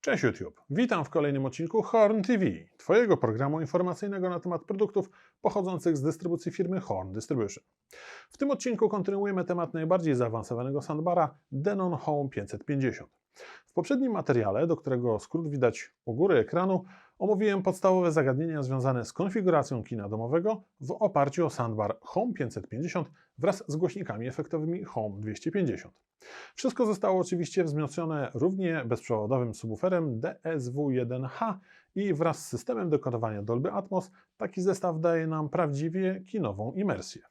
Cześć YouTube, witam w kolejnym odcinku Horn TV, Twojego programu informacyjnego na temat produktów pochodzących z dystrybucji firmy Horn Distribution. W tym odcinku kontynuujemy temat najbardziej zaawansowanego soundbara Denon Home 550. W poprzednim materiale, do którego skrót widać u góry ekranu, omówiłem podstawowe zagadnienia związane z konfiguracją kina domowego w oparciu o soundbar Home 550 wraz z głośnikami efektowymi Home 250. Wszystko zostało oczywiście wzmocnione równie bezprzewodowym subwooferem DSW1H i wraz z systemem dekodowania Dolby Atmos taki zestaw daje nam prawdziwie kinową imersję.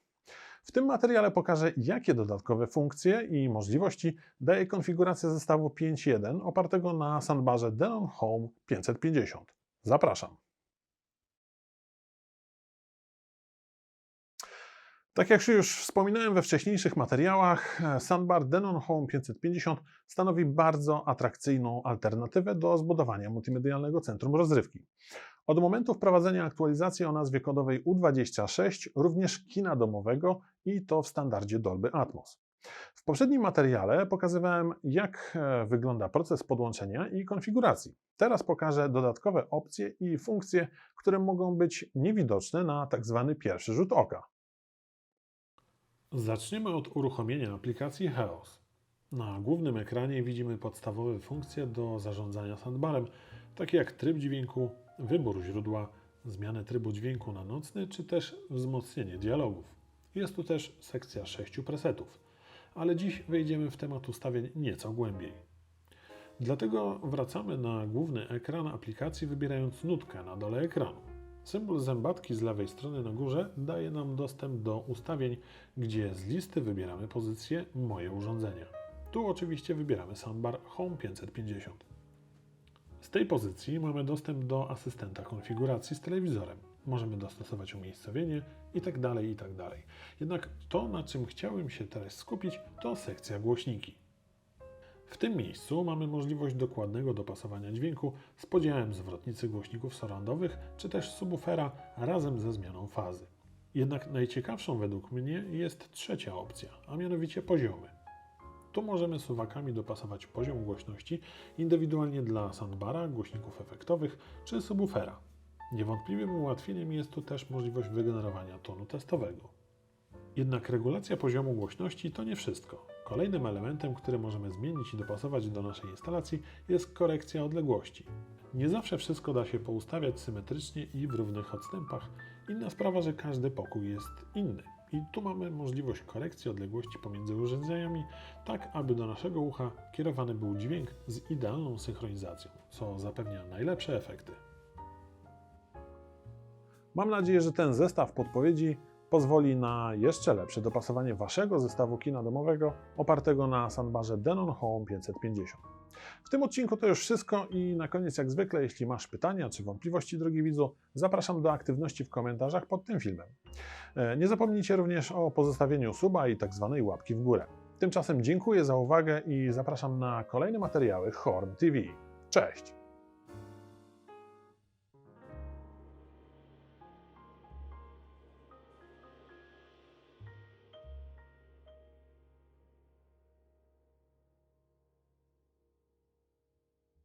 W tym materiale pokażę, jakie dodatkowe funkcje i możliwości daje konfiguracja zestawu 5.1 opartego na soundbarze Denon Home 550. Zapraszam. Tak jak już wspominałem we wcześniejszych materiałach, soundbar Denon Home 550 stanowi bardzo atrakcyjną alternatywę do zbudowania multimedialnego centrum rozrywki. Od momentu wprowadzenia aktualizacji o nazwie kodowej U26 również kina domowego i to w standardzie Dolby Atmos. W poprzednim materiale pokazywałem, jak e, wygląda proces podłączenia i konfiguracji. Teraz pokażę dodatkowe opcje i funkcje, które mogą być niewidoczne na tak zwany pierwszy rzut oka. Zaczniemy od uruchomienia aplikacji Heos. Na głównym ekranie widzimy podstawowe funkcje do zarządzania soundbarem, takie jak tryb dźwięku, wybór źródła, zmianę trybu dźwięku na nocny, czy też wzmocnienie dialogów. Jest tu też sekcja sześciu presetów, ale dziś wejdziemy w temat ustawień nieco głębiej. Dlatego wracamy na główny ekran aplikacji, wybierając nutkę na dole ekranu. Symbol zębatki z lewej strony na górze daje nam dostęp do ustawień, gdzie z listy wybieramy pozycję Moje urządzenia. Tu oczywiście wybieramy soundbar Home 550. Z tej pozycji mamy dostęp do asystenta konfiguracji z telewizorem. Możemy dostosować umiejscowienie itd. itd. Jednak to, na czym chciałem się teraz skupić, to sekcja głośniki. W tym miejscu mamy możliwość dokładnego dopasowania dźwięku z podziałem zwrotnicy głośników surroundowych czy też subwoofera razem ze zmianą fazy. Jednak najciekawszą według mnie jest trzecia opcja, a mianowicie poziomy. Tu możemy suwakami dopasować poziom głośności indywidualnie dla soundbara, głośników efektowych czy subwoofera. Niewątpliwym ułatwieniem jest tu też możliwość wygenerowania tonu testowego. Jednak regulacja poziomu głośności to nie wszystko. Kolejnym elementem, który możemy zmienić i dopasować do naszej instalacji jest korekcja odległości. Nie zawsze wszystko da się poustawiać symetrycznie i w równych odstępach. Inna sprawa, że każdy pokój jest inny. I tu mamy możliwość korekcji odległości pomiędzy urządzeniami, tak aby do naszego ucha kierowany był dźwięk z idealną synchronizacją, co zapewnia najlepsze efekty. Mam nadzieję, że ten zestaw podpowiedzi pozwoli na jeszcze lepsze dopasowanie Waszego zestawu kina domowego opartego na soundbarze Denon Home 550. W tym odcinku to już wszystko i na koniec jak zwykle, jeśli masz pytania czy wątpliwości, drogi widzu, zapraszam do aktywności w komentarzach pod tym filmem. E, Nie zapomnijcie również o pozostawieniu suba i tak zwanej łapki w górę. Tymczasem dziękuję za uwagę i zapraszam na kolejne materiały Horn TV. Cześć!